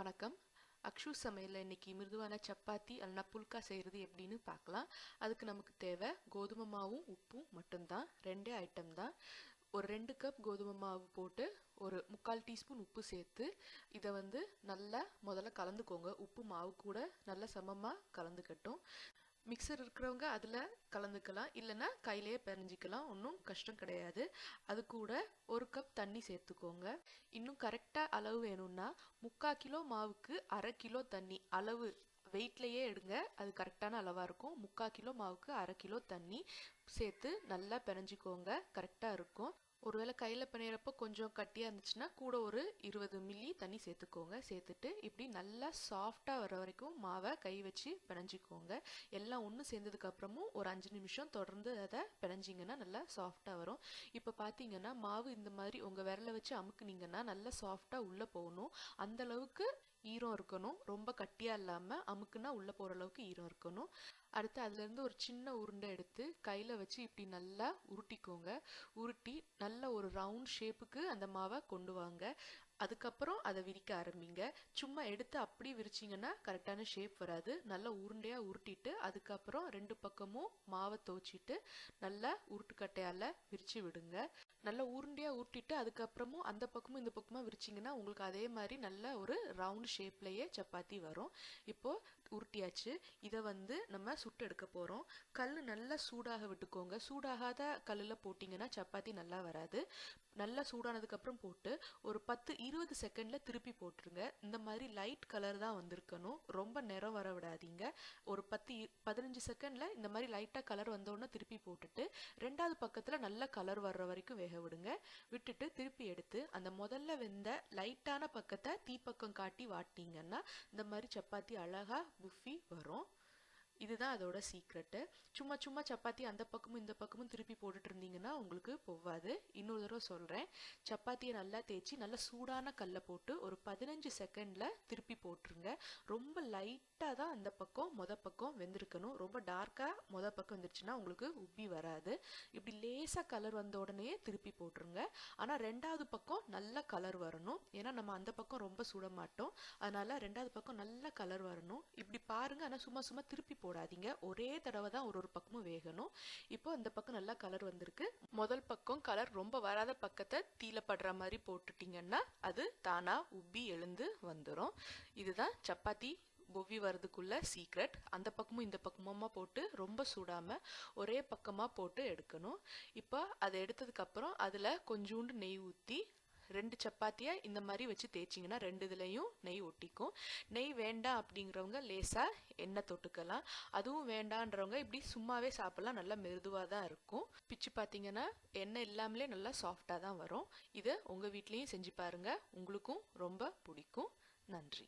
வணக்கம். அக்ஷு சமையலில் இன்னைக்கு மிருதுவான சப்பாத்தி அல்லனா புல்கா செய்கிறது எப்படின்னு பார்க்கலாம். அதுக்கு நமக்கு தேவை கோதுமை மாவும் உப்பும் மட்டும்தான். ரெண்டே ஐட்டம் தான். ஒரு ரெண்டு கப் கோதுமை மாவு போட்டு ஒரு முக்கால் டீஸ்பூன் உப்பு சேர்த்து இதை வந்து நல்லா முதல்ல கலந்துக்கோங்க. உப்பு மாவு கூட நல்லா சமமாக கலந்துக்கட்டும். மிக்சர் இருக்கிறவங்க அதில் கலந்துக்கலாம். இல்லைன்னா கையிலேயே பிணைஞ்சிக்கலாம் ஒன்றும் கஷ்டம் கிடையாது. அது கூட ஒரு கப் தண்ணி சேர்த்துக்கோங்க. இன்னும் கரெக்டாக அளவு வேணும்னா முக்கால் கிலோ மாவுக்கு அரை கிலோ தண்ணி அளவு வெயிட்லேயே எடுங்க. அது கரெக்டான அளவாக இருக்கும். முக்கால் கிலோ மாவுக்கு அரை கிலோ தண்ணி. சேர்த்து நல்லா பிணைஞ்சிக்கோங்க. கரெக்டாக இருக்கும். ஒருவேளை கையில் பிணையிறப்போ கொஞ்சம் கட்டியாக இருந்துச்சுன்னா கூட ஒரு இருபது மில்லி தண்ணி சேர்த்துக்கோங்க. சேர்த்துட்டு இப்படி நல்லா சாஃப்டாக வர வரைக்கும் மாவை கை வச்சு பிணைஞ்சிக்கோங்க. எல்லாம் ஒன்று சேர்ந்ததுக்கப்புறமும் ஒரு அஞ்சு நிமிஷம் தொடர்ந்து அதை பிணைஞ்சிங்கன்னா நல்லா சாஃப்டாக வரும். இப்போ பார்த்தீங்கன்னா மாவு இந்த மாதிரி உங்கள் விரலை வச்சு அமுக்குனீங்கன்னா நல்லா சாஃப்டாக உள்ளே போகணும். அந்த அளவுக்கு ஈரம் இருக்கணும். ரொம்ப கட்டியாக இல்லாமல் அமுக்குனா உள்ளே போகிற அளவுக்கு ஈரம் இருக்கணும். அடுத்து அதுலேருந்து ஒரு சின்ன உருண்டை எடுத்து கையில் வச்சு இப்படி நல்லா உருட்டிக்கோங்க. உருட்டி நல்ல ஒரு ரவுண்ட் ஷேப்புக்கு அந்த மாவை கொண்டு வாங்க. அதுக்கப்புறம் அதை விரிக்க ஆரம்பிங்க. சும்மா எடுத்து அப்படி விரிச்சிங்கன்னா கரெக்டான ஷேப் வராது. நல்லா உருண்டையாக உருட்டிட்டு அதுக்கப்புறம் ரெண்டு பக்கமும் மாவை துவச்சிட்டு நல்லா உருட்டுக்கட்டையால் விரித்து விடுங்க. நல்லா உருண்டையாக உருட்டிட்டு அதுக்கப்புறமும் அந்த பக்கமும் இந்த பக்கமாக விரிச்சிங்கன்னா உங்களுக்கு அதே மாதிரி நல்ல ஒரு ரவுண்ட் ஷேப்லேயே சப்பாத்தி வரும். இப்போது உருட்டியாச்சு. இதை வந்து நம்ம சுட்டு எடுக்க போகிறோம் கல் நல்லா சூடாக விட்டுக்கோங்க. சூடாகாத கல்லில் போட்டிங்கன்னா சப்பாத்தி நல்லா வராது. நல்லா சூடானதுக்கப்புறம் போட்டு ஒரு பத்து இருபது செகண்டில் திருப்பி போட்டுருங்க. இந்த மாதிரி லைட் கலர் தான் வந்திருக்கணும். ரொம்ப நிறம் வர விடாதீங்க. ஒரு பத்து பதினஞ்சு செகண்டில் இந்த மாதிரி லைட்டாக கலர் வந்தோடனே திருப்பி போட்டுட்டு ரெண்டாவது பக்கத்தில் நல்ல கலர் வர்ற வரைக்கும் வேக விடுங்க. விட்டுட்டு திருப்பி எடுத்து அந்த முதல்ல வெந்த லைட்டான பக்கத்தை தீப்பக்கம் காட்டி வாட்டிங்கன்னா இந்த மாதிரி சப்பாத்தி அழகாக புஃபி வரும். இதுதான் அதோட சீக்ரெட்டு சும்மா சும்மா சப்பாத்தி அந்த பக்கமும் இந்த பக்கமும் திருப்பி போட்டுட்டு இருந்தீங்கன்னா உங்களுக்கு போவாது இன்னொரு தடவை சொல்கிறேன் சப்பாத்தியை நல்லா தேய்ச்சி நல்லா சூடான கல்லை போட்டு ஒரு பதினஞ்சு செகண்டில் திருப்பி போட்டுருங்க. ரொம்ப லைட்டாக தான் அந்த பக்கம் மொத பக்கம் வெந்திருக்கணும். ரொம்ப டார்க்காக மொத பக்கம் வந்துருச்சுன்னா உங்களுக்கு உப்பி வராது. இப்படி லேசாக கலர் வந்த உடனே திருப்பி போட்டுருங்க. ஆனால் ரெண்டாவது பக்கம் நல்ல கலர் வரணும். ஏன்னா நம்ம அந்த பக்கம் ரொம்ப சுட மாட்டோம். அதனால் ரெண்டாவது பக்கம் நல்ல கலர் வரணும். இப்படி பாருங்க. ஆனால் சும்மா சும்மா திருப்பி போடாதீங்க. ஒரே தடவை தான் ஒரு ஒரு பக்கமும் வேகணும். இப்போ அந்த பக்கம் நல்லா கலர் வந்திருக்கு. முதல் பக்கம் கலர் ரொம்ப வராத பக்கத்தை தீல படுற மாதிரி போட்டுட்டீங்கன்னா அது தானாக உப்பி எழுந்து வந்துடும் இதுதான் சப்பாத்தி பொவ்வி வர்றதுக்குள்ள சீக்ரெட் அந்த பக்கமும் இந்த பக்கமுமா போட்டு ரொம்ப சூடாமல் ஒரே பக்கமாக போட்டு எடுக்கணும். இப்போ அதை எடுத்ததுக்கப்புறம் அதில் கொஞ்சோண்டு நெய் ஊற்றி ரெண்டு சப்பாத்தியை இந்த மாதிரி வச்சு தேய்ச்சிங்கன்னா ரெண்டு இதுலேயும் நெய் ஒட்டிக்கும். நெய் வேண்டாம் அப்படிங்கிறவங்க லேசாக எண்ணெய் தொட்டுக்கலாம். அதுவும் வேண்டான்றவங்க இப்படி சும்மாவே சாப்பிட்லாம். நல்லா மெருதுவாக தான் இருக்கும். பிச்சு பார்த்தீங்கன்னா எண்ணெய் இல்லாமலே நல்லா சாஃப்டாக தான் வரும். இதை உங்கள் வீட்லேயும் செஞ்சு பாருங்கள் உங்களுக்கும் ரொம்ப பிடிக்கும். நன்றி.